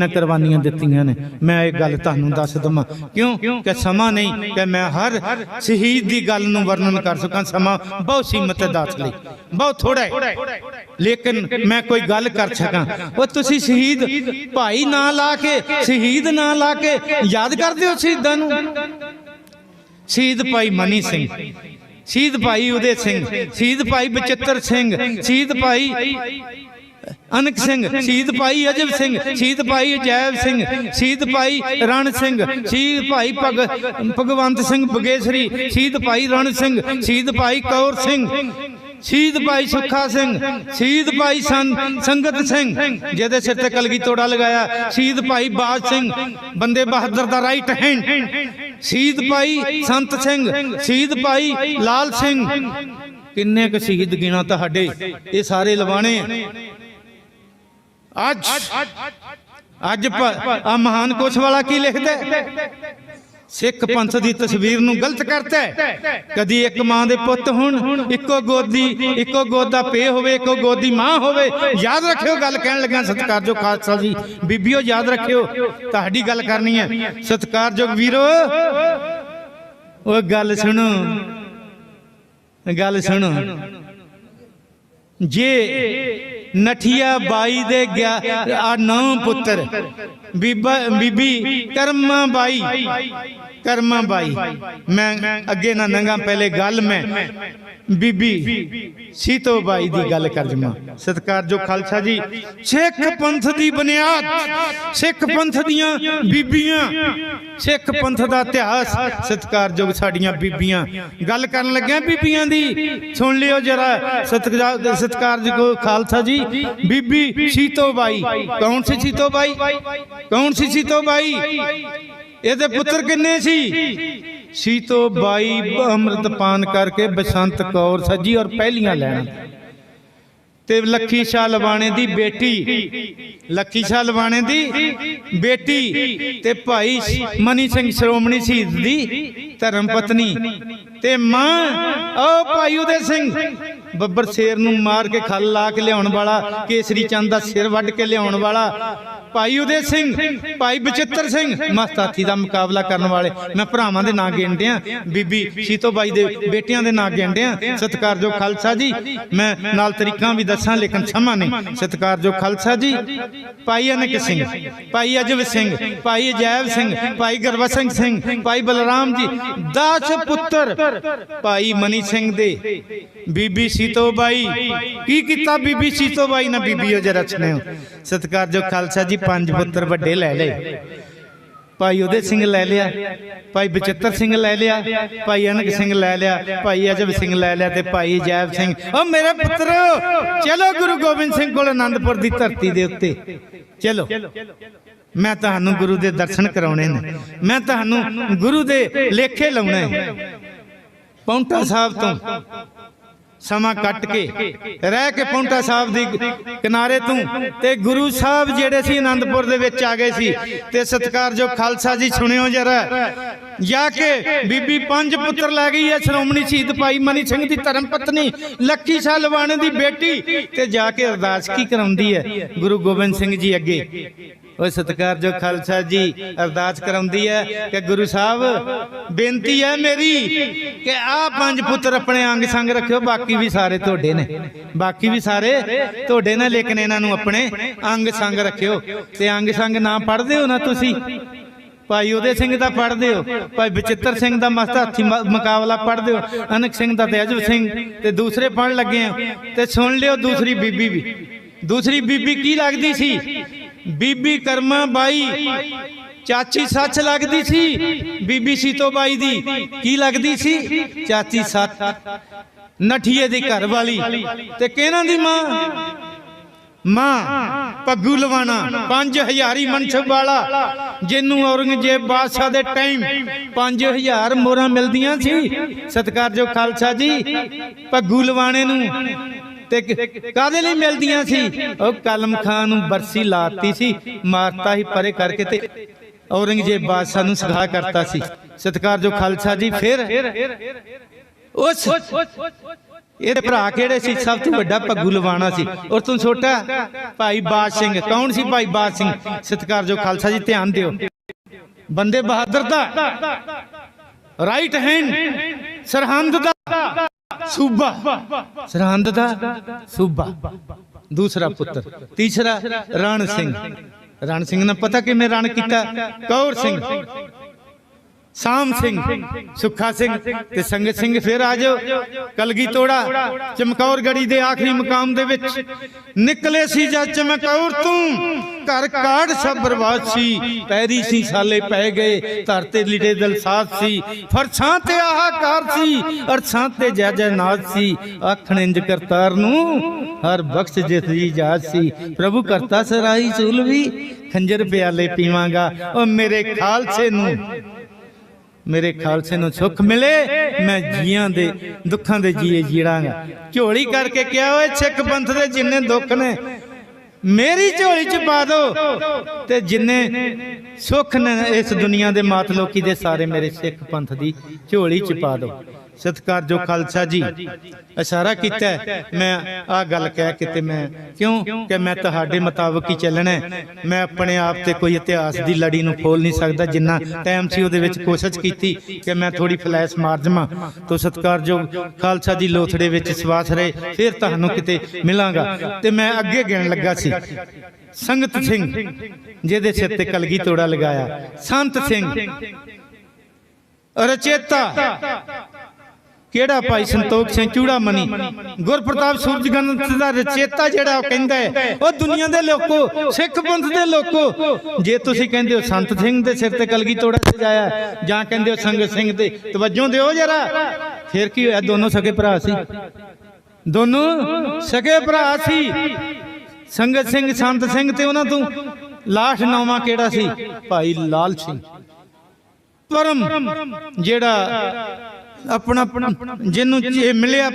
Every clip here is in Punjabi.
ਨੇ ਕੁਰਬਾਨੀਆਂ ਦਿੱਤੀਆਂ ਨੇ। ਮੈਂ ਇਹ ਗੱਲ ਤੁਹਾਨੂੰ ਦੱਸ ਦਵਾਂ। ਕਿਉਂ? ਕਿ ਸਮਾਂ ਨਹੀਂ, ਕਿ ਮੈਂ ਹਰ ਸ਼ਹੀਦ ਦੀ ਗੱਲ ਨੂੰ ਵਰਣਨ ਕਰ ਸਕਾਂ। ਸਮਾਂ ਬਹੁਤ ਸੀਮਤ ਹੈ ਦੱਸ ਲਈ। ਬਹੁਤ ਥੋੜਾ ਹੈ। ਲੇਕਿਨ ਮੈਂ ਕੋਈ ਗੱਲ ਕਰ ਸਕਾਂ। ਉਹ ਤੁਸੀਂ ਸ਼ਹੀਦ ਭਾਈ ਨਾਂ ਲਾ ਕੇ, ਸ਼ਹੀਦ ਨਾਂ ਲਾ ਕੇ ਯਾਦ ਕਰਦੇ ਹੋ ਸ਼ਹੀਦਾਂ ਨੂੰ? ਸ਼ਹੀਦ ਭਾਈ ਮਨੀ ਸਿੰਘ। ਸ਼ਹੀਦ ਭਾਈ ਉਦੇ ਸਿੰਘ। ਸ਼ਹੀਦ ਭਾਈ ਬਚਿੱਤਰ ਸਿੰਘ। ਸ਼ਹੀਦ ਭਾਈ ਅਨਕ ਸਿੰਘ ਸ਼ਹੀਦ ਭਾਈ ਅਜਬ ਸਿੰਘ ਸ਼ਹੀਦ ਭਾਈ ਅਜੈਬ ਸਿੰਘ ਸ਼ਹੀਦ ਭਾਈ ਰਣ ਸਿੰਘ ਸ਼ਹੀਦ ਭਾਈ ਭਗਵੰਤ ਸਿੰਘ ਬਗੇਸਰੀ ਸ਼ਹੀਦ ਭਾਈ ਰਣ ਸਿੰਘ ਸ਼ਹੀਦ ਭਾਈ ਕੌਰ ਸਿੰਘ ਸ਼ਹੀਦ ਭਾਈ ਸੁੱਖਾ ਸਿੰਘ ਸ਼ਹੀਦ ਭਾਈ ਸੰਗਤ ਸਿੰਘ ਜਿਹਦੇ ਸਿਰ ਤੇ ਕਲਗੀ ਤੋੜਾ ਲਗਾਇਆ ਸ਼ਹੀਦ ਭਾਈ ਬਾਜ ਸਿੰਘ ਬੰਦੇ ਬਹਾਦਰ ਦਾ ਰਾਈਟ ਹੈਂਡ ਸ਼ਹੀਦ ਭਾਈ ਸੰਤ ਸਿੰਘ ਸ਼ਹੀਦ ਭਾਈ ਲਾਲ ਸਿੰਘ ਕਿੰਨੇ ਕੁ ਸ਼ਹੀਦ ਗਿਣਾ ਤੁਹਾਡੇ ਇਹ ਸਾਰੇ ਲਵਾਣੇ ਅੱਜ ਅੱਜ ਆ ਮਹਾਨ ਕੋਸ਼ ਵਾਲਾ ਕੀ ਲਿਖਦਾ ਸਿੱਖ ਪੰਥ ਦੀ ਤਸਵੀਰ ਨੂੰ ਗਲਤ ਕਰਦਾ ਹੈ। ਕਦੀ ਇੱਕ ਮਾਂ ਦੇ ਪੁੱਤ ਹੋਣ, ਇੱਕੋ ਗੋਦੀ, ਇੱਕੋ ਗੋਦ ਪੇ ਹੋਵੇ, ਇੱਕੋ ਗੋਦ ਮਾਂ ਹੋਵੇ। ਯਾਦ ਰੱਖਿਓ, ਗੱਲ ਕਹਿਣ ਲੱਗਾ ਸਤਿਕਾਰਯੋਗ ਖਾਲਸਾ ਜੀ, ਬੀਬੀਓ ਯਾਦ ਰੱਖਿਓ, ਤੁਹਾਡੀ ਗੱਲ ਕਰਨੀ ਹੈ। ਸਤਿਕਾਰਯੋਗ ਵੀਰੋ ਉਹ ਗੱਲ ਸੁਣੋ ਗੱਲ ਸੁਣੋ। ਜੇ ਨਠੀਆ ਬਾਈ ਦੇ ਗਿਆ ਆ ਨੌ ਪੁੱਤਰ। ਬੀਬਾ ਬੀਬੀ, ਕਰਮਾ ਬਾਈ। ਕਰਮਾ ਬਾਈ। ਮੈਂ ਅੱਗੇ ਨਾ ਨੰਗਾ, ਪਹਿਲੇ ਗੱਲ ਮੈਂ। ਬੀਬੀ, ਸੀਤੋ ਬਾਈ ਦੀ ਗੱਲ ਕਰ ਜਮਾ। ਸਤਿਕਾਰਯੋਗ ਖਾਲਸਾ ਜੀ। ਸਿੱਖ ਪੰਥ ਦੀ ਬੁਨਿਆਦ। ਸਿੱਖ ਪੰਥ ਦੀਆਂ ਬੀਬੀਆਂ। ਸਿੱਖ ਪੰਥ ਦਾ ਇਤਿਹਾਸ। ਸਤਿਕਾਰਯੋਗ ਸਾਡੀਆਂ ਬੀਬੀਆਂ। ਗੱਲ ਕਰਨ ਲੱਗਿਆ ਬੀਬੀਆਂ ਦੀ। ਸੁਣ ਲਿਓ ਜਰਾ। ਸਤਿਕਾਰ ਸਤਿਕਾਰਯੋਗ ਖਾਲਸਾ ਜੀ। ਬੀਬੀ, ਸੀਤੋ ਬਾਈ। ਕੌਣ ਸੀ ਸੀਤੋ ਬਾਈ? ਕੌਣ ਸੀ ਸੀਤੋ ਬਾਈ? ਇਹਦੇ ਪੁੱਤਰ ਕਿੰਨੇ ਸੀ? ਸੀਤੋ ਬਾਈ ਅੰਮ੍ਰਿਤ ਪਾਨ ਕਰਕੇ ਬਸੰਤ ਕੌਰ ਸੱਜੀ ਔਰ ਪਹਿਲੀਆਂ ਲੈਣਾ। ਤੇ ਲੱਖੀ ਸ਼ਾਹ ਲਵਾਣੇ ਦੀ ਬੇਟੀ। ਲੱਖੀ ਸ਼ਾਹ ਲਵਾਣੇ ਦੀ ਬੇਟੀ ਤੇ ਭਾਈ ਮਨੀ ਸਿੰਘ ਸ਼੍ਰੋਮਣੀ ਸ਼ਹੀਦ ਦੀ ਧਰਮ ਪਤਨੀ ਤੇ ਮਾਂ ਉਹ ਭਾਈ ਉਦੇ ਸਿੰਘ। ਬੱਬਰ ਸ਼ੇਰ ਨੂੰ ਮਾਰ ਕੇ ਖੱਲ ਲਾ ਕੇ ਲਿਆਉਣ ਵਾਲਾ, ਕੇਸਰੀ ਚੰਦ ਦਾ ਸਿਰ ਵੱਢ ਕੇ ਲਿਆਉਣ ਵਾਲਾ, ਭਾਈ ਉਦੇ ਸਿੰਘ, ਭਾਈ ਬਚਿੱਤਰ ਸਿੰਘ ਮਸਤਾਥੀ ਦਾ ਮੁਕਾਬਲਾ ਕਰਨ ਵਾਲੇ। ਮੈਂ ਭਰਾਵਾਂ ਦੇ ਨਾਂ ਗਿਣਦਿਆਂ ਬੀਬੀ ਸੀਤੋ ਬਾਈ ਦੇ ਬੇਟਿਆਂ ਦੇ ਨਾਂ ਗਿਣਦਿਆਂ ਸਤਿਕਾਰਯੋਗ ਖਾਲਸਾ ਜੀ। ਮੈਂ ਨਾਲ ਤਰੀਕਾਂ ਵੀ ਦੱਸਾਂ, ਲੇਕਿਨ ਸਮਾਂ ਨਹੀਂ। ਸਤਿਕਾਰਯੋਗ ਖਾਲਸਾ ਜੀ, ਭਾਈ ਅਨਕ ਸਿੰਘ, ਭਾਈ ਅਜਬ ਸਿੰਘ, ਭਾਈ ਅਜੈਬ ਸਿੰਘ, ਭਾਈ ਗੁਰਬਖਸ਼ ਸਿੰਘ ਭਾਈ ਬਲਰਾਮ ਜੀ 10 ਪੁੱਤਰ, ਭਾਈ ਮਨੀ ਸਿੰਘ ਦੇ, ਬੀਬੀ ਸੀਤੋ ਬਾਈ। ਕੀ ਕੀਤਾ ਬੀਬੀ ਸੀਤੋ ਬਾਈ? ਨਾ ਬੀਬੀਓ ਜਰਾ ਸੁਣਿਓ। ਸਤਿਕਾਰਯੋਗ ਖਾਲਸਾ ਜੀ, ਪੰਜ ਪੁੱਤਰ ਵੱਡੇ ਲੈ ਲਏ। ਭਾਈ ਉਹਦੇ ਸਿੰਘ ਲੈ ਲਿਆ। ਭਾਈ ਬਚਿੱਤਰ ਸਿੰਘ ਲੈ ਲਿਆ। ਭਾਈ ਅਨਕ ਸਿੰਘ ਲੈ ਲਿਆ। ਭਾਈ ਅਜਬ ਸਿੰਘ ਲੈ ਲਿਆ ਤੇ ਭਾਈ ਜੈਬ ਸਿੰਘ। ਓ ਮੇਰੇ ਪੁੱਤਰੋ, ਚਲੋ ਗੁਰੂ ਗੋਬਿੰਦ ਸਿੰਘ ਕੋਲ ਆਨੰਦਪੁਰ ਦੀ ਧਰਤੀ ਦੇ ਉੱਤੇ। ਚਲੋ। ਮੈਂ ਤੁਹਾਨੂੰ ਗੁਰੂ ਦੇ ਦਰਸ਼ਨ ਕਰਾਉਣੇ ਨੇ। ਮੈਂ ਤੁਹਾਨੂੰ ਗੁਰੂ ਦੇ ਲੇਖੇ ਲਾਉਣੇ ਨੇ। ਪੌਂਟਾ ਸਾਹਿਬ ਤੋਂ। ਸਮਾਂ ਕੱਟ ਕੇ ਰਹਿ ਕੇ ਪੌਂਟਾ ਸਾਹਿਬ ਦੀ ਕਿਨਾਰੇ ਤੋਂ ਤੇ ਗੁਰੂ ਸਾਹਿਬ ਜਿਹੜੇ ਸੀ ਆਨੰਦਪੁਰ ਦੇ ਵਿੱਚ ਆ ਗਏ ਸੀ ਤੇ ਸਤਿਕਾਰਯੋਗ ਖਾਲਸਾ ਜੀ ਸੁਣਿਓ ਜਰਾ। ਜਾ ਕੇ ਬੀਬੀ ਪੰਜ ਪੁੱਤਰ ਲੈ ਗਈ ਹੈ, ਸ਼੍ਰੋਮਣੀ ਸ਼ਹੀਦ ਭਾਈ ਮਨੀ ਸਿੰਘ ਦੀ ਧਰਮ ਪਤਨੀ ਲੱਖੀ ਸ਼ਾਹ ਲਵਾਣੇ ਦੀ ਬੇਟੀ ਤੇ ਜਾ ਕੇ ਅਰਦਾਸ ਕੀ ਕਰਾਉਂਦੀ ਹੈ? ਗੁਰੂ ਗੋਬਿੰਦ ਸਿੰਘ ਜੀ ਅੱਗੇ। ਉਹ ਸਤਿਕਾਰਯੋਗ ਖਾਲਸਾ ਜੀ, ਅਰਦਾਸ ਕਰਾਉਂਦੀ ਹੈ ਕਿ ਗੁਰੂ ਸਾਹਿਬ, ਬੇਨਤੀ ਹੈ ਮੇਰੀ ਕਿ ਆਹ ਪੰਜ ਪੁੱਤਰ ਆਪਣੇ ਅੰਗ ਸੰਗ ਰੱਖਿਓ, ਬਾਕੀ ਵੀ ਸਾਰੇ ਤੁਹਾਡੇ ਨੇ। ਬਾਕੀ ਵੀ ਸਾਰੇ ਤੁਹਾਡੇ ਨੇ, ਲੇਕਿਨ ਇਹਨਾਂ ਨੂੰ ਆਪਣੇ ਅੰਗ ਸੰਗ ਰੱਖਿਓ। ਤੇ ਅੰਗ ਸੰਗ ਨਾ ਪੜਦੇ ਹੋ ਨਾ ਤੁਸੀਂ? ਭਾਈ ਉਹਦੇ ਸਿੰਘ ਦਾ ਪੜਦੇ ਹੋ। ਭਾਈ ਬਚਿੱਤਰ ਸਿੰਘ ਦਾ ਮਸਤ ਹੱਥੀ ਮੁਕਾਬਲਾ ਪੜਦੇ ਹੋ। ਅਨਕ ਸਿੰਘ ਦਾ ਤੇ ਅਜਬ ਸਿੰਘ ਤੇ ਦੂਸਰੇ ਪੜ ਲੱਗੇ ਆ ਤੇ ਸੁਣ ਲਿਓ ਦੂਸਰੀ ਬੀਬੀ ਵੀ। ਦੂਸਰੀ ਬੀਬੀ ਕੀ ਲੱਗਦੀ ਸੀ? ਬੀਬੀ ਕਰਮਾ ਬਾਈ। ਚਾਚੀ ਸੱਚ ਲੱਗਦੀ ਸੀ? ਬੀਬੀ ਸੀਤੋ ਬਾਈ ਦੀ। ਕੀ ਲੱਗਦੀ ਸੀ? ਚਾਚੀ ਸੱਚ ਨਠੀਏ ਦੀ ਘਰ ਵਾਲੀ ਤੇ ਕਿਹਨਾਂ ਦੀ ਮਾਂ? ਮਾਂ, ਪੱਗੂ ਲਵਾਣਾ 5000 ਮਨਸਬ ਵਾਲਾ, ਜਿਹਨੂੰ ਔਰੰਗਜ਼ੇਬ ਬਾਦਸ਼ਾਹ ਦੇ ਟਾਈਮ 5000 ਮੋਹਰਾਂ ਮਿਲਦੀਆਂ ਸੀ। ਸਤਿਕਾਰਯੋਗ ਖਾਲਸਾ ਜੀ, ਪੱਗੂ ਲਵਾਣੇ ਨੂੰ ਤੇ ਕਾਦੇ ਲਈ ਮਿਲਦੀਆਂ ਸੀ? ਉਹ ਕਲਮ ਖਾਨ ਨੂੰ ਬਰਸੀ ਲਾਤੀ ਸੀ, ਮਾਰਤਾ ਹੀ ਪਰੇ ਕਰਕੇ ਤੇ ਔਰੰਗਜ਼ੇਬ ਬਾਦਸ਼ਾਹ ਨੂੰ ਸਖਾ ਕਰਤਾ ਸੀ। ਸਤਿਕਾਰਯੋਗ ਖਾਲਸਾ ਜੀ, ਫਿਰ ਉਸ ਇਹਦੇ ਭਰਾ ਕਿਹੜੇ ਸੀ? ਸਭ ਤੋਂ ਵੱਡਾ ਪੱਗੂ ਲਵਾਣਾ ਸੀ। ਔਰ ਤੋਂ ਛੋਟਾ, ਭਾਈ ਬਾਜ ਸਿੰਘ। ਕੌਣ ਸੀ ਭਾਈ ਬਾਜ ਸਿੰਘ? ਸਤਿਕਾਰਯੋਗ ਖਾਲਸਾ ਜੀ, ਧਿਆਨ ਦਿਓ। ਬੰਦੇ ਬਹਾਦਰ ਦਾ। ਰਾਈਟ ਹੈਂਡ ਸਰਹੰਦ ਦਾ। ਸੂਬਾ। ਸਰਹੰਦ ਦਾ। ਸੂਬਾ। ਦੂਸਰਾ ਪੁੱਤਰ। ਤੀਸਰਾ ਰਣ ਸਿੰਘ। ਰਣ ਸਿੰਘ ਨੇ ਪਤਾ ਕਿਵੇਂ ਰਣ ਕੀਤਾ? ਕੌਰ ਸਿੰਘ। ਸਾਮ ਸਿੰਘ, ਸੁੱਖਾ ਸਿੰਘ ਤੇ ਸੰਗਤ ਸਿੰਘ ਫਿਰ ਆ ਜਾਓ। ਕਲਗੀ ਤੋੜਾ, ਚਮਕੌਰ ਗੜੀ ਦੇ ਆਖਰੀ ਮੁਕਾਮ ਦੇ ਵਿੱਚ। ਨਿਕਲੇ ਸੀ ਜਦ ਚਮਕੌਰ ਤੂੰ, ਘਰ ਕਾੜ ਸਭ ਬਰਬਾਦ ਸੀ। ਪੈਰੀ ਸੀ, ਸਾਲੇ ਪੈ ਗਏ, ਧਰ ਤੇ ਲਿਟੇ ਦਿਲ ਸੀ। ਫਰਛਾਂ ਤੇ ਆਹਾਕਾਰ ਸੀ ਅਰਛਾਂ ਤੇ ਜੈ ਜੈ ਨਾਦ ਸੀ। ਆਖਣ ਇੰਜ ਕਰਤਾਰ ਨੂੰ ਹਰ ਬਖਸ਼ ਜਿਸ ਦੀ ਜਾਤ ਸੀ। ਪ੍ਰਭੂ ਕਰਤਾ ਸਰਾਈ ਚੁਲਵੀ ਖੰਜਰ ਪਿਆਲੇ ਪੀਵਾਂਗਾ। ਓ ਮੇਰੇ ਖਾਲਸੇ ਨੂੰ ਮੇਰੇ ਖਾਲਸੇ ਨੂੰ ਸੁੱਖ ਮਿਲੇ ਮੈਂ ਜੀਆਂ ਦੇ ਦੁੱਖਾਂ ਦੇ ਜੀਏ ਜੀੜਾਂਗਾ। ਝੋਲੀ ਕਰਕੇ ਕਿਹਾ ਓਏ ਸਿੱਖ ਪੰਥ ਦੇ ਜਿੰਨੇ ਦੁੱਖ ਨੇ ਮੇਰੀ ਝੋਲੀ ਚ ਪਾ ਦੋ ਤੇ ਜਿੰਨੇ ਸੁੱਖ ਨੇ ਇਸ ਦੁਨੀਆ ਦੇ ਮਾਤ ਲੋਕੀ ਦੇ ਸਾਰੇ ਮੇਰੇ ਸਿੱਖ ਪੰਥ ਦੀ ਝੋਲੀ ਚ ਪਾ ਦੋ। ਸਤਿਕਾਰਯੋਗ ਖਾਲਸਾ ਜੀ। ਇਸ਼ਾਰਾ ਕੀਤਾ ਮੈਂ ਆ ਗੱਲ ਕਹਿ ਕੇ ਤੇ ਮੈਂ ਕਿਉਂ? ਕਿ ਮੈਂ ਤੁਹਾਡੇ ਮੁਤਾਬਕ ਹੀ ਚੱਲਣਾ ਮੈਂ ਆਪਣੇ ਆਪ ਤੇ ਕੋਈ ਇਤਿਹਾਸ ਦੀ ਲੜੀ ਨੂੰ ਖੋਲ ਨਹੀਂ ਸਕਦਾ। ਜਿੰਨਾ ਟਾਈਮ ਸੀ ਉਹਦੇ ਵਿੱਚ ਕੋਸ਼ਿਸ਼ ਕੀਤੀ ਕਿ ਮੈਂ ਥੋੜੀ ਫਲੈਸ਼ ਮਾਰ ਜਾਵਾਂ ਤੋਂ ਸਤਿਕਾਰਯੋਗ ਖਾਲਸਾ ਜੀ ਲੋਥੜੇ ਵਿੱਚ ਸਵਾਸ ਰਹੇ, ਫਿਰ ਤੁਹਾਨੂੰ ਕਿਤੇ ਮਿਲਾਂਗਾ। ਤੇ ਮੈਂ ਅੱਗੇ ਗਿਣ ਲੱਗਾ ਸੀ। ਸੰਗਤ ਸਿੰਘ, ਜਿਹਦੇ ਸਿਰ ਤੇ ਕਲਗੀ ਤੋੜਾ ਲਗਾਇਆ। ਸੰਤ ਸਿੰਘ, ਰਚੇਤਾ। ਕਿਹੜਾ ਭਾਈ ਸੰਤੋਖ ਸਿੰਘ ਚੂੜਾ ਮਨੀ ਗੁਰਪ੍ਰਤਾਪ ਸੂਰਜਗੰਧ ਦਾ ਰਚੇਤਾ ਜਿਹੜਾ ਉਹ ਕਹਿੰਦਾ ਹੈ ਉਹ ਦੁਨੀਆ ਦੇ ਲੋਕੋ ਸਿੱਖ ਪੰਥ ਦੇ ਲੋਕੋ। ਜੇ ਤੁਸੀਂ ਕਹਿੰਦੇ ਹੋ ਸੰਤ ਸਿੰਘ ਦੇ ਸਿਰ ਤੇ ਕਲਗੀ ਤੋੜਾ ਸਜਾਇਆ ਜਾਂ ਕਹਿੰਦੇ ਹੋ ਸੰਗਤ ਸਿੰਘ ਤੇ ਤਵੱਜੋ ਦਿਓ ਜਰਾ। ਫਿਰ ਕੀ ਹੋਇਆ? ਦੋਨੋਂ ਸਕੇ ਭਰਾ ਸੀ। ਦੋਨੋਂ ਸਕੇ ਭਰਾ ਸੀ। ਸੰਗਤ ਸਿੰਘ ਸੰਤ ਸਿੰਘ ਤੇ ਉਹਨਾਂ ਤੋਂ ਲਾਸ਼ ਨੌਵਾਂ ਕਿਹੜਾ ਸੀ? ਭਾਈ ਲਾਲ ਸਿੰਘ। ਪਰਮ ਜਿਹੜਾ ਆਪਣਾ ਜਿਹਨੂੰ ਇਹ ਮਿਲਿਆ,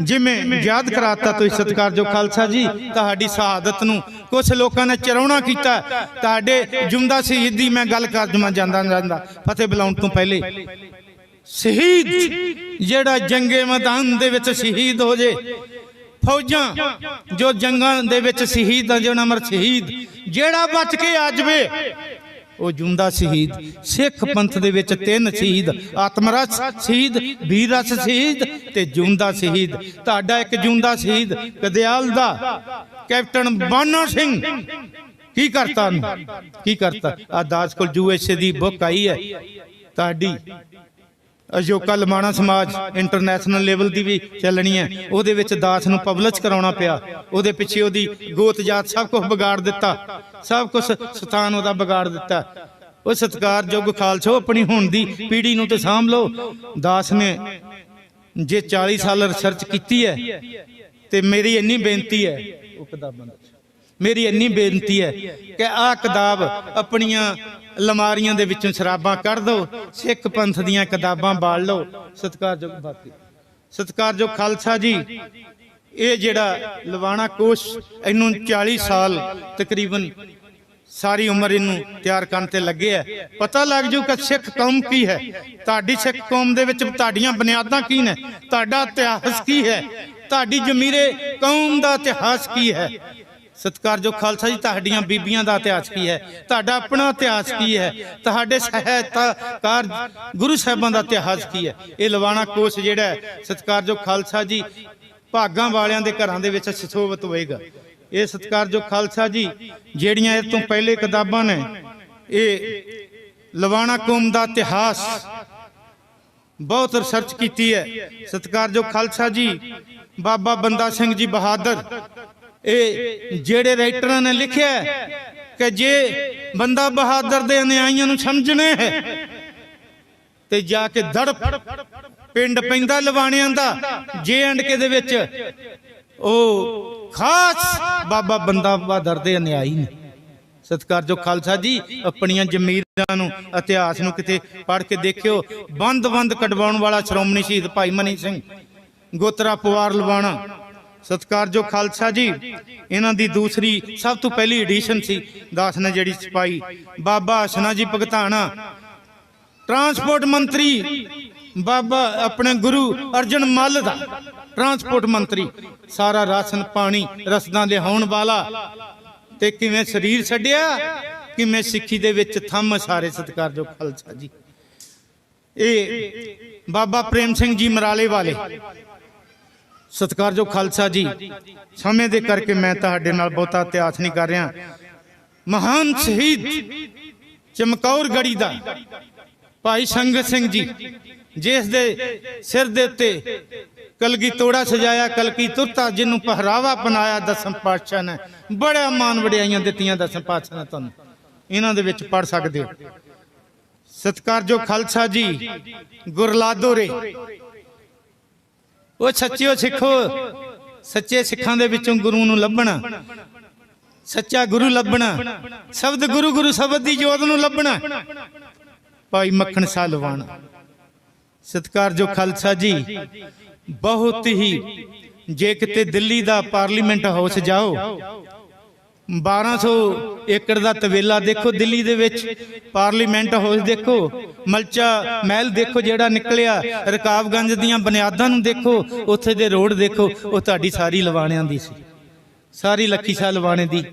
ਜਿਵੇਂ ਯਾਦ ਕਰਾਤਾ ਤੁਸੀਂ ਸਤਿਕਾਰਯੋਗ ਖਾਲਸਾ ਜੀ, ਤੁਹਾਡੀ ਸ਼ਹਾਦਤ ਨੂੰ। ਕੁਝ ਲੋਕਾਂ ਨੇ ਚਰਾਉਣਾ ਕੀਤਾ। ਤੁਹਾਡੇ ਜੁਮਦਾ ਸ਼ਹੀਦੀ ਮੈਂ ਗੱਲ ਕਰ ਜਮਾ ਜਾਂਦਾ ਜਾਂਦਾ ਫਤਿਹ ਬੁਲਾਉਣ ਤੋਂ ਪਹਿਲੇ। ਸ਼ਹੀਦ ਜਿਹੜਾ ਜੰਗੇ ਮੈਦਾਨ ਦੇ ਵਿੱਚ ਸ਼ਹੀਦ ਹੋ ਜੇ। ਫੌਜਾਂ ਜੋ ਜੰਗਾਂ ਦੇ ਵਿੱਚ ਸ਼ਹੀਦ ਆ ਜੋ ਨਮਰ ਸ਼ਹੀਦ। ਜਿਹੜਾ ਬਚ ਕੇ ਆ ਜਾਵੇ ਉਹ ਜੁੰਦਾ ਸ਼ਹੀਦ, ਸਿੱਖ ਪੰਥ ਦੇ ਵਿੱਚ ਤਿੰਨ ਸ਼ਹੀਦ, ਆਤਮਰਸ ਸ਼ਹੀਦ ਵੀਰ ਸ਼ਹੀਦ ਤੇ ਜੁੰਦਾ ਸ਼ਹੀਦ। ਤੁਹਾਡਾ ਇੱਕ ਜੁੰਦਾ ਸ਼ਹੀਦ, ਕਦਿਆਲ ਦਾ ਕੈਪਟਨ ਬਾਨੋ ਸਿੰਘ। ਕੀ ਕਰਤਾ ਕੀ ਕਰਤਾ? ਆ ਦਾਸ ਕੋਲ ਯੂਐਸਏ ਦੀ ਬੁੱਕ ਆਈ ਹੈ। ਤੁਹਾਡੀ ਅਜੋਕਾ ਲਮਾਣਾ ਸਮਾਜ ਇੰਟਰਨੈਸ਼ਨਲ ਲੈਵਲ ਦੀ ਵੀ ਚੱਲਣੀ ਹੈ। ਉਹਦੇ ਵਿੱਚ ਦਾਸ ਨੂੰ ਪਬਲਿਸ਼ ਕਰਾਉਣਾ ਪਿਆ। ਉਹਦੇ ਪਿੱਛੇ ਉਹਦੀ ਗੋਤ ਜਾਤ ਸਭ ਕੁਝ ਵਿਗਾੜ ਦਿੱਤਾ। ਸਭ ਕੁਝ ਸਥਾਨ ਉਹਦਾ ਵਿਗਾੜ ਦਿੱਤਾ। ਉਹ ਸਤਿਕਾਰਯੋਗ ਖਾਲਸਾ ਆਪਣੀ ਹੁਣ ਦੀ ਪੀੜ੍ਹੀ ਨੂੰ ਤੇ ਸਾਂਭ ਲਓ। ਦਾਸ ਨੇ ਜੇ 40 ਸਾਲ ਰਿਸਰਚ ਕੀਤੀ ਹੈ ਤੇ ਮੇਰੀ ਇੰਨੀ ਬੇਨਤੀ ਹੈ, ਉਹ ਕਿਤਾਬਾਂ ਮੇਰੀ ਇੰਨੀ ਬੇਨਤੀ ਹੈ ਕਿ ਆਹ ਕਿਤਾਬ ਆਪਣੀਆਂ ਲਮਾਰੀਆਂ ਦੇ ਵਿੱਚੋਂ ਸ਼ਰਾਬਾਂ ਕੱਢ ਦਿਓ ਸਿੱਖ ਪੰਥ ਦੀਆਂ ਕਿਤਾਬਾਂ ਬਾਲ ਲਓ। ਸਤਿਕਾਰਯੋਗ ਬਾਕੀ। ਸਤਿਕਾਰਯੋਗ ਖਾਲਸਾ ਜੀ, ਇਹ ਜਿਹੜਾ ਲਵਾਣਾ ਕੋਸ਼ ਇਹਨੂੰ 40 ਸਾਲ ਤਕਰੀਬਨ ਸਾਰੀ ਉਮਰ ਇਹਨੂੰ ਤਿਆਰ ਕਰਨ ਤੇ ਲੱਗੇ ਆ। ਪਤਾ ਲੱਗ ਜੂ ਕਿ ਸਿੱਖ ਕੌਮ ਕੀ ਹੈ। ਤੁਹਾਡੀ ਸਿੱਖ ਕੌਮ ਦੇ ਵਿੱਚ ਤੁਹਾਡੀਆਂ ਬੁਨਿਆਦਾਂ ਕੀ ਨੇ? ਤੁਹਾਡਾ ਇਤਿਹਾਸ ਕੀ ਹੈ? ਤੁਹਾਡੀ ਜਮੀਰੇ ਕੌਮ ਦਾ ਇਤਿਹਾਸ ਕੀ ਹੈ? ਸਤਿਕਾਰਯੋਗ ਖਾਲਸਾ ਜੀ ਤੁਹਾਡੀਆਂ ਬੀਬੀਆਂ ਦਾ ਇਤਿਹਾਸ ਕੀ ਹੈ? ਤੁਹਾਡਾ ਆਪਣਾ ਇਤਿਹਾਸ ਕੀ ਹੈ? ਤੁਹਾਡੇ ਸਹਿਤਕਾਰ ਗੁਰੂ ਸਾਹਿਬਾਂ ਦਾ ਇਤਿਹਾਸ ਕੀ ਹੈ? ਇਹ ਲਵਾਣਾ ਕੋਸ਼ ਜਿਹੜਾ ਸਤਿਕਾਰਯੋਗ ਖਾਲਸਾ ਜੀ ਭਾਗਾਂ ਵਾਲਿਆਂ ਦੇ ਘਰਾਂ ਦੇ ਵਿੱਚ ਸੁਸ਼ੋਭਿਤ ਹੋਏਗਾ। ਇਹ ਸਤਿਕਾਰਯੋਗ ਖਾਲਸਾ ਜੀ ਜਿਹੜੀਆਂ ਇਹ ਤੋਂ ਪਹਿਲੇ ਕਿਤਾਬਾਂ ਨੇ, ਇਹ ਲਵਾਣਾ ਕੌਮ ਦਾ ਇਤਿਹਾਸ ਬਹੁਤ ਰਿਸਰਚ ਕੀਤੀ ਹੈ। ਸਤਿਕਾਰਯੋਗ ਖਾਲਸਾ ਜੀ, ਬਾਬਾ ਬੰਦਾ ਸਿੰਘ ਜੀ ਬਹਾਦਰ ਇਹ ਜਿਹੜੇ ਰਾਈਟਰਾਂ ਨੇ ਲਿਖਿਆ ਕਿ ਜੇ ਬੰਦਾ ਬਹਾਦਰ ਦੇ ਅਨਿਆਈਆਂ ਨੂੰ ਸਮਝਣੇ ਹੈ, ਤੇ ਜਾ ਕੇ ਦੜਪ ਪਿੰਡ ਪੈਂਦਾ ਲਵਾਣਿਆਂ ਦਾ, ਜੇ ਐਂਡ ਕੇ ਦੇ ਵਿੱਚ ਉਹ ਖਾਸ ਬਾਬਾ ਬੰਦਾ ਬਹਾਦਰ ਦੇ ਅਨਿਆਈ ਨੇ। ਸਤਿਕਾਰਯੋਗ ਖਾਲਸਾ ਜੀ, ਆਪਣੀਆਂ ਜ਼ਮੀਰਾਂ ਨੂੰ, ਇਤਿਹਾਸ ਨੂੰ ਕਿਤੇ ਪੜ੍ਹ ਕੇ ਦੇਖਿਓ, ਬੰਦ-ਬੰਦ ਕਢਵਾਉਣ ਵਾਲਾ ਸ਼੍ਰੋਮਣੀ ਸ਼ਹੀਦ ਭਾਈ ਮਨੀ ਸਿੰਘ, ਗੋਤਰਾ ਪਵਾਰ ਲਵਾਣਾ ਸਤਿਕਾਰਯੋਗ ਖਾਲਸਾ ਜੀ। ਇਹਨਾਂ ਦੀ ਦੂਸਰੀ ਸਭ ਤੋਂ ਪਹਿਲੀ ਐਡੀਸ਼ਨ ਸੀ। ਦਾਸ ਨੇ ਜਿਹੜੀ ਛਪਾਈ ਬਾਬਾ ਹਸਨਾ ਜੀ ਭਗਤਾਣਾ। ਟਰਾਂਸਪੋਰਟ ਮੰਤਰੀ ਬਾਬਾ ਆਪਣੇ ਗੁਰੂ ਅਰਜਨ ਮੱਲ ਦਾ। ਟਰਾਂਸਪੋਰਟ ਮੰਤਰੀ। ਸਾਰਾ ਰਾਸ਼ਨ ਪਾਣੀ ਰਸਦਾਂ ਲਿਆਉਣ ਵਾਲਾ। ਤੇ ਕਿਵੇਂ ਸਰੀਰ ਛੱਡਿਆ? ਕਿਵੇਂ ਸਿੱਖੀ ਦੇ ਵਿੱਚ ਥੰਮ ਸਾਰੇ ਸਤਿਕਾਰਯੋਗ ਖਾਲਸਾ ਜੀ। ਇਹ ਬਾਬਾ ਪ੍ਰੇਮ ਸਿੰਘ ਜੀ ਮਰਾਲੇ ਵਾਲੇ। ਸਤਿਕਾਰਯੋਗ ਖਾਲਸਾ ਜੀ, ਸਮੇਂ ਦੇ ਕਰਕੇ ਮੈਂ ਤੁਹਾਡੇ ਨਾਲ ਬਹੁਤਾ ਇਤਿਹਾਸ ਨਹੀਂ ਕਰ ਰਿਹਾ। ਮਹਾਨ ਸ਼ਹੀਦ ਚਮਕੌਰ ਗੜੀ ਦਾ ਭਾਈ ਸੰਗਤ ਸਿੰਘ ਜੀ, ਜਿਸ ਦੇ ਸਿਰ ਦੇ ਉੱਤੇ ਕਲਗੀ ਤੋੜਾ ਸਜਾਇਆ ਕਲਕੀ ਤੁਰਤਾ, ਜਿਹਨੂੰ ਪਹਿਰਾਵਾ ਪਨਾਇਆ ਦਸਮ ਪਾਤਸ਼ਾਹ ਨੇ। ਬੜਾ ਮਾਨ ਵਡਿਆਈਆਂ ਦਿੱਤੀਆਂ ਦਸਮ ਪਾਤਸ਼ਾਹ ਨੇ ਤੁਹਾਨੂੰ। ਇਹਨਾਂ ਦੇ ਵਿੱਚ ਪੜ ਸਕਦੇ ਹੋ। ਸਤਿਕਾਰਯੋਗ ਖਾਲਸਾ ਜੀ, ਗੁਰਲਾਦੋ ਰੇ ਉਹ ਸੱਚਿਓ ਸਿੱਖੋ। ਸੱਚੇ ਸਿੱਖਾਂ ਦੇ ਵਿੱਚੋਂ ਗੁਰੂ ਨੂੰ ਲੱਭਣਾ। ਸੱਚਾ ਗੁਰੂ ਲੱਭਣਾ। ਸ਼ਬਦ ਗੁਰੂ ਗੁਰੂ ਸ਼ਬਦ ਦੀ ਜੋਤ ਨੂੰ ਲੱਭਣਾ। ਭਾਈ ਮੱਖਣ ਸ਼ਾਹ ਲਵਾਣਾ ਜੋ ਖਾਲਸਾ ਜੀ, ਬਹੁਤ ਹੀ ਜੇ ਕਿਤੇ ਦਿੱਲੀ ਦਾ ਪਾਰਲੀਮੈਂਟ ਹਾਊਸ ਜਾਓ 1200 ਏਕੜ ਦਾ ਤਵੇਲਾ ਦੇਖੋ, ਦਿੱਲੀ ਦੇ ਵਿੱਚ ਪਾਰਲੀਮੈਂਟ ਹਾਊਸ ਦੇਖੋ, ਮਲਚਾ ਮਹਿਲ ਦੇਖੋ ਜਿਹੜਾ ਨਿਕਲਿਆ, ਰਕਾਬਗੰਜ ਦੀਆਂ ਬੁਨਿਆਦਾਂ ਨੂੰ ਦੇਖੋ, ਉੱਥੇ ਦੇ ਰੋਡ ਦੇਖੋ, ਉਹ ਤੁਹਾਡੀ ਸਾਰੀ ਲਵਾਣਿਆਂ ਦੀ ਸੀ। ਸਾਰੀ ਲੱਖੀ ਸ਼ਾਹ ਲਵਾਣੇ ਦੀ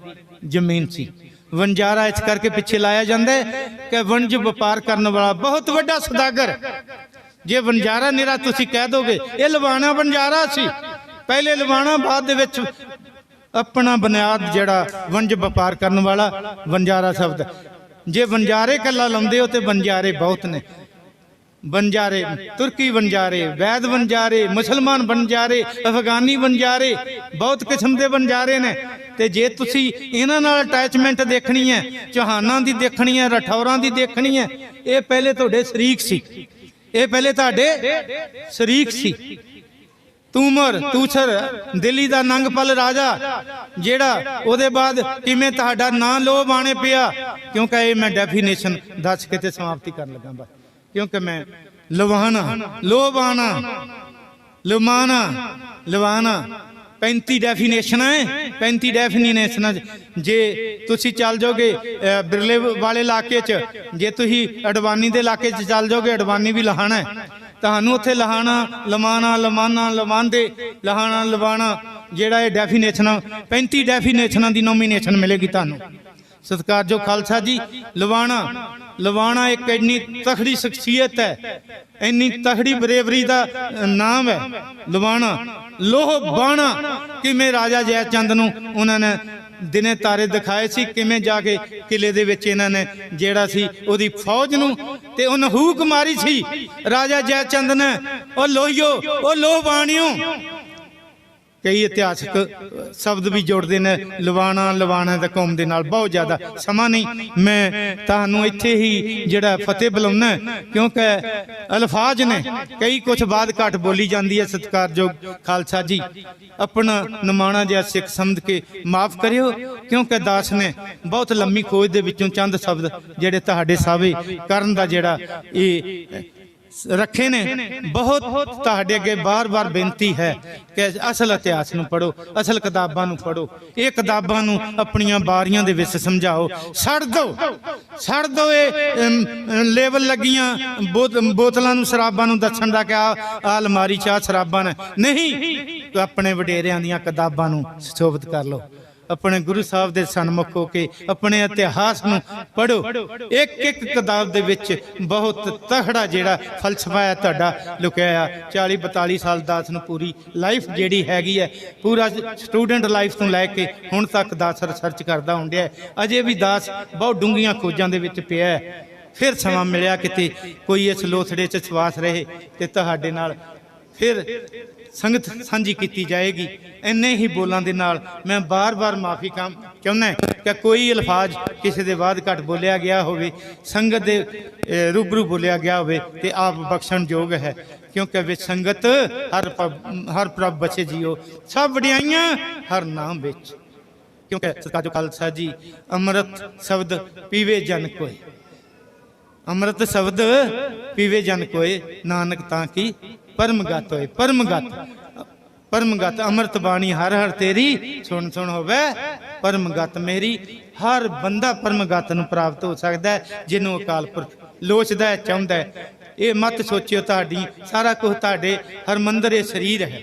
ਜ਼ਮੀਨ ਸੀ। ਵਣਜਾਰਾ ਇਸ ਕਰਕੇ ਪਿੱਛੇ ਲਾਇਆ ਜਾਂਦਾ ਹੈ ਕਿ ਵਣਜ ਵਪਾਰ ਕਰਨ ਵਾਲਾ ਬਹੁਤ ਵੱਡਾ ਸੌਦਾਗਰ। ਜੇ ਵਣਜਾਰਾ ਨਿਰਾ ਤੁਸੀਂ ਕਹਿ ਦੋਗੇ, ਇਹ ਲਵਾਣਾ ਵਣਜਾਰਾ ਸੀ। ਪਹਿਲੇ ਲਵਾਣਾ ਬਾਅਦ ਦੇ ਵਿੱਚ ਆਪਣਾ ਬੁਨਿਆਦ ਜਿਹੜਾ ਵਣਜ ਵਪਾਰ ਕਰਨ ਵਾਲਾ, ਵਣਜਾਰਾ ਸ਼ਬਦ। ਜੇ ਵਣਜਾਰੇ ਕੱਲਾ ਲਾਉਂਦੇ ਹੋ ਤੇ ਵਣਜਾਰੇ ਬਹੁਤ ਨੇ। ਬੰਜਾਰੇ ਤੁਰਕੀ ਵਣਜਾਰੇ, ਵੈਦ ਵਣਜਾਰੇ, ਮੁਸਲਮਾਨ ਬੰਜਾਰੇ ਅਫਗਾਨੀ ਵਣਜਾਰੇ, ਬਹੁਤ ਕਿਸਮ ਦੇ ਵਣਜਾਰੇ ਨੇ। ਤੇ ਜੇ ਤੁਸੀਂ ਇਹਨਾਂ ਨਾਲ ਅਟੈਚਮੈਂਟ ਦੇਖਣੀ ਹੈ, ਚੌਹਾਨਾਂ ਦੀ ਦੇਖਣੀ ਹੈ, ਰਠੌਰਾਂ ਦੀ ਦੇਖਣੀ ਹੈ, ਇਹ ਪਹਿਲੇ ਤੁਹਾਡੇ ਸ਼ਰੀਕ ਸੀ। ਇਹ ਪਹਿਲੇ ਤੁਹਾਡੇ ਸ਼ਰੀਕ ਸੀ। ਤੂਮਰ ਤੂਛਰ ਦਿੱਲੀ ਦਾ ਨੰਗਪਲ ਰਾਜਾ, ਜਿਹੜਾ ਉਹਦੇ ਬਾਅਦ ਕਿਵੇਂ ਤੁਹਾਡਾ ਨਾਂ ਲੋ ਬਾਣੇ ਪਿਆ? ਕਿਉਂਕਿ ਇਹ ਮੈਂ ਡੈਫੀਨੇਸ਼ਨ ਦੱਸ ਕੇ ਤੇ ਸਮਾਪਤੀ ਕਰਨ ਲੱਗਾ ਬਸ। ਕਿਉਂਕਿ ਮੈਂ ਲਵਾਣਾ ਲੋਬਾਣਾ ਲੁਮਾਨਾ ਲਵਾਣਾ। 35 ਡੈਫੀਨੇਸ਼ਨ ਹੈ 35 ਡੈਫੀਨੇਸ਼ਨ ਜੇ ਤੁਸੀਂ ਚੱਲ ਜਾਓਗੇ ਬਿਰਲੇ ਵਾਲੇ ਇਲਾਕੇ 'ਚ, ਜੇ ਤੁਸੀਂ ਅਡਵਾਨੀ ਦੇ ਇਲਾਕੇ 'ਚ ਚੱਲ ਜਾਓਗੇ, ਅਡਵਾਨੀ ਵੀ ਲਹਾਣਾ ਹੈ। ਤੁਹਾਨੂੰ ਉੱਥੇ ਲਹਾਣਾ ਲਮਾਨਾ ਲਮਾਨਾ, ਲਮਾਂਦੇ, ਲਹਾਣਾ, ਲਵਾਣਾ, ਜਿਹੜਾ ਇਹ ਡੈਫੀਨੇਸ਼ਨ 35 ਡੈਫੀਨੇਸ਼ਨਾਂ ਦੀ ਨੋਮੀਨੇਸ਼ਨ ਮਿਲੇਗੀ ਤੁਹਾਨੂੰ। ਸਤਿਕਾਰਯੋਗ ਖਾਲਸਾ ਜੀ, ਲਵਾਣਾ ਲਵਾਣਾ ਇੱਕ ਇੰਨੀ ਤਖੜੀ ਸ਼ਖਸੀਅਤ ਹੈ, ਇੰਨੀ ਤਖੜੀ ਬਰੇਵਰੀ ਦਾ ਨਾਮ ਹੈ। ਲਵਾਣਾ, ਲੋਹ ਬਾਣਾ, ਕਿਵੇਂ ਰਾਜਾ ਜੈ ਚੰਦ ਨੂੰ ਉਹਨਾਂ ਨੇ ਦਿਨੇ ਤਾਰੇ ਦਿਖਾਏ ਸੀ, ਕਿਵੇਂ ਜਾ ਕੇ ਕਿਲੇ ਦੇ ਵਿੱਚ ਇਹਨਾਂ ਨੇ ਜਿਹੜਾ ਸੀ ਉਹਦੀ ਫੌਜ ਨੂੰ ਤੇ ਉਹਨ ਹੂਕ ਮਾਰੀ ਸੀ। ਰਾਜਾ ਜੈ ਚੰਦ ਨੇ ਉਹ ਲੋਹੀਓ, ਉਹ ਲੋਹ ਬਾਣਿਓ ਕਈ ਇਤਿਹਾਸਕ ਸ਼ਬਦ ਵੀ ਜੋੜਦੇ ਨੇ, ਲਵਾਣਾ ਲਵਾਣਾ ਦਾ ਕੌਮ ਦੇ ਨਾਲ ਬਹੁਤ ਜ਼ਿਆਦਾ ਸਮਾਂ ਨਹੀਂ। ਮੈਂ ਤੁਹਾਨੂੰ ਇੱਥੇ ਹੀ ਜਿਹੜਾ ਫਤਿਹ ਬੁਲਾਉਣਾ ਕਿਉਂਕਿ ਅਲਫਾਜ਼ ਨੇ ਕਈ ਕੁਝ ਬਾਤ ਘੱਟ ਬੋਲੀ ਜਾਂਦੀ ਹੈ, ਸਤਿਕਾਰਯੋਗ ਖਾਲਸਾ ਜੀ। ਆਪਣਾ ਨਮਾਣਾ ਜਿਹਾ ਸਿੱਖ ਸਮਝ ਕੇ ਮਾਫ ਕਰਿਓ, ਕਿਉਂਕਿ ਦਾਸ ਨੇ ਬਹੁਤ ਲੰਮੀ ਖੋਜ ਦੇ ਵਿੱਚੋਂ ਚੰਦ ਸ਼ਬਦ ਜਿਹੜੇ ਤੁਹਾਡੇ ਸਾਵੇ ਕਰਨ ਦਾ ਜਿਹੜਾ ਇਹ ਰੱਖੇ ਨੇ। ਬਹੁਤ ਤੁਹਾਡੇ ਅੱਗੇ ਬਾਰ-ਬਾਰ ਬੇਨਤੀ ਹੈ ਕਿ ਅਸਲ ਇਤਿਹਾਸ ਨੂੰ ਪੜੋ ਅਸਲ ਕਿਤਾਬਾਂ ਨੂੰ ਪੜੋ ਇਹ ਕਿਤਾਬਾਂ ਨੂੰ ਆਪਣੀਆਂ ਬਾਰੀਆਂ ਦੇ ਵਿੱਚ ਸਮਝਾਓ। ਛੱਡ ਦਿਓ ਛੱਡ ਦਿਓ ਇਹ ਅਮ, ਲੇਬਲ ਲੱਗੀਆਂ ਬੋਤ- ਬੋਤਲਾਂ ਨੂੰ ਸ਼ਰਾਬਾਂ ਨੂੰ ਦੱਸਣ ਦਾ ਕਿ ਆ ਆ ਅਲਮਾਰੀ ਚ ਆਹ ਸ਼ਰਾਬਾਂ ਨੇ। ਨਹੀਂ ਆਪਣੇ ਵਡੇਰਿਆਂ ਦੀਆਂ ਕਿਤਾਬਾਂ ਨੂੰ ਸੁਸ਼ੋਭਿਤ ਕਰ ਲਓ। ਆਪਣੇ ਗੁਰੂ ਸਾਹਿਬ ਦੇ ਸਨਮੁਖ ਹੋ ਕੇ ਆਪਣੇ ਇਤਿਹਾਸ ਨੂੰ ਪੜੋ ਇੱਕ ਇੱਕ ਕਿਤਾਬ ਦੇ ਵਿੱਚ ਬਹੁਤ ਤਖੜਾ ਜਿਹੜਾ ਫਲਸਫਾ ਹੈ ਤੁਹਾਡਾ ਲੁਕਿਆ ਆ 40 42 ਸਾਲ ਦਾਸ ਨੂੰ ਪੂਰੀ ਲਾਈਫ ਜਿਹੜੀ ਹੈਗੀ ਹੈ, ਪੂਰਾ ਸਟੂਡੈਂਟ ਲਾਈਫ ਤੋਂ ਲੈ ਕੇ ਹੁਣ ਤੱਕ ਦਾਸ ਰਿਸਰਚ ਕਰਦਾ ਹੁੰਦਿਆ ਅਜੇ ਵੀ ਦਾਸ ਬਹੁਤ ਡੂੰਘੀਆਂ ਖੋਜਾਂ ਦੇ ਵਿੱਚ ਪਿਆ ਹੈ। ਫਿਰ ਸਮਾਂ ਮਿਲਿਆ ਕਿਤੇ ਕੋਈ ਇਸ ਲੋਥੜੇ 'ਚ ਸਵਾਸ ਰਹੇ ਤੇ ਤੁਹਾਡੇ ਨਾਲ ਫਿਰ ਸੰਗਤ ਸਾਂਝੀ ਕੀਤੀ ਜਾਏਗੀ। ਇੰਨੇ ਹੀ ਬੋਲਾਂ ਦੇ ਨਾਲ ਮੈਂ ਬਾਰ-ਬਾਰ ਮਾਫੀ ਕੰਮ ਚਾਹੁੰਦਾ ਕਿ ਕੋਈ ਅਲਫਾਜ਼ ਕਿਸੇ ਦੇ ਬਾਅਦ ਘੱਟ ਬੋਲਿਆ ਗਿਆ ਹੋਵੇ, ਸੰਗਤ ਦੇ ਰੂਬਰੂ ਬੋਲਿਆ ਗਿਆ ਹੋਵੇ ਤੇ ਆਪ ਬਖਸ਼ਣਯੋਗ ਹੈ। ਕਿਉਂਕਿ ਵਿੱਚ ਸੰਗਤ ਹਰ ਹਰ ਪ੍ਰਭ ਬਚੇ ਜੀਓ। ਸਭ ਵਡਿਆਈਆਂ ਹਰ ਨਾਮ ਵਿੱਚ। ਕਿਉਂਕਿ ਸਤਿਕਾਰਯੋਗ ਖਾਲਸਾ ਜੀ, ਅੰਮ੍ਰਿਤ ਸ਼ਬਦ ਪੀਵੇ ਜਨ ਕੋਏ। ਅੰਮ੍ਰਿਤ ਸ਼ਬਦ ਪੀਵੇ ਜਨ ਕੋਏ, ਨਾਨਕ ਤਾਂ ਕੀ ਪਰਮਗਤ ਹੋਏ, ਪਰਮਗਤ। ਪਰਮਗਤ ਅੰਮ੍ਰਿਤ ਬਾਣੀ ਹਰ ਹਰ ਤੇਰੀ, ਸੁਣ ਸੁਣ ਹੋਵੇ। ਪਰਮਗਤ ਮੇਰੀ, ਹਰ ਬੰਦਾ ਪਰਮਗਤ ਨੂੰ ਪ੍ਰਾਪਤ ਹੋ ਸਕਦਾ ਹੈ, ਜਿਹਨੂੰ ਅਕਾਲ ਪੁਰਖ ਲੋਚਦਾ ਚਾਹੁੰਦਾ ਇਹ ਮਤ ਸੋਚਿਓ ਤੁਹਾਡੀ, ਸਾਰਾ ਕੁਝ ਤੁਹਾਡੇ ਹਰਮੰਦਰ ਇਹ ਸਰੀਰ ਹੈ।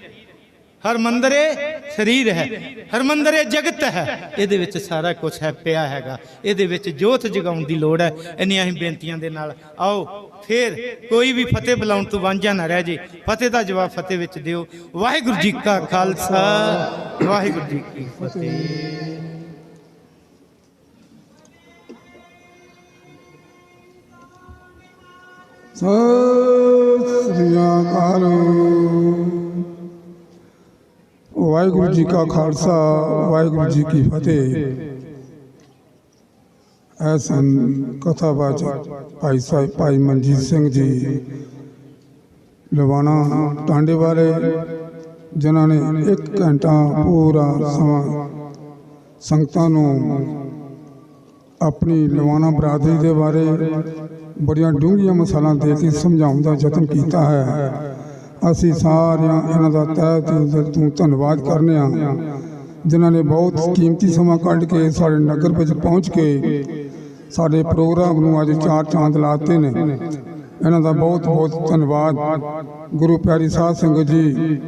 ਹਰਮੰਦਰ ਇਹ ਸਰੀਰ ਹੈ, ਹਰਮੰਦਰ ਇਹ ਜਗਤ ਹੈ। ਇਹਦੇ ਵਿੱਚ ਸਾਰਾ ਕੁਝ ਹੈ, ਪਿਆ ਹੈਗਾ। ਇਹਦੇ ਵਿੱਚ ਜੋਤ ਜਗਾਉਣ ਦੀ ਲੋੜ ਹੈ। ਇੰਨੀਆਂ ਹੀ ਬੇਨਤੀਆਂ ਦੇ ਨਾਲ ਆਓ। ਫੇਰ ਕੋਈ ਵੀ ਫਤਿਹ ਬੁਲਾਉਣ ਤੋਂ ਵਾਂਝਾ ਨਾ ਰਹਿ ਜੇ। ਫਤਿਹ ਦਾ ਜਵਾਬ ਫਤਿਹ ਵਿੱਚ ਦਿਓ। ਵਾਹਿਗੁਰੂ ਜੀ ਕਾ ਖਾਲਸਾ। ਵਾਹਿਗੁਰੂ ਜੀ ਕੀ ਫਤਿਹ। ਸਤਿ ਸ੍ਰੀ ਅਕਾਲ। ਵਾਹਿਗੁਰੂ ਜੀ ਕਾ ਖਾਲਸਾ। ਵਾਹਿਗੁਰੂ ਜੀ ਕੀ ਫਤਿਹ। ਐਸਨ ਕਥਾਵਾਚਕ ਭਾਈ ਸਾਹਿਬ, ਭਾਈ ਮਨਜੀਤ ਸਿੰਘ ਜੀ, ਲਵਾਣਾ ਟਾਂਡੇ ਵਾਲੇ ਜਿਨ੍ਹਾਂ ਨੇ 1 ਘੰਟਾ ਪੂਰਾ ਸਮਾਂ ਸੰਗਤਾਂ ਨੂੰ ਆਪਣੀ ਲਵਾਣਾ ਬਰਾਦਰੀ ਦੇ ਬਾਰੇ ਬੜੀਆਂ ਡੂੰਘੀਆਂ ਮਸਾਲਾਂ ਦੇ ਕੇ ਸਮਝਾਉਣ ਦਾ ਯਤਨ ਕੀਤਾ ਹੈ। ਅਸੀਂ ਸਾਰਿਆਂ ਇਹਨਾਂ ਦਾ ਤਹਿ ਦਿਲ ਤੋਂ ਧੰਨਵਾਦ ਕਰਨੇ ਆ। ਜਿਨ੍ਹਾਂ ਨੇ ਬਹੁਤ ਕੀਮਤੀ ਸਮਾਂ ਕੱਢ ਕੇ ਸਾਡੇ ਨਗਰ ਵਿੱਚ ਪਹੁੰਚ ਕੇ ਸਾਡੇ ਪ੍ਰੋਗਰਾਮ ਨੂੰ ਅੱਜ ਚਾਰ ਚਾਂਦ ਲਾਤੇ ਨੇ। ਇਹਨਾਂ ਦਾ ਬਹੁਤ ਬਹੁਤ ਧੰਨਵਾਦ। ਗੁਰੂ ਪਿਆਰੀ ਸਾਧ ਸੰਗਤ ਜੀ।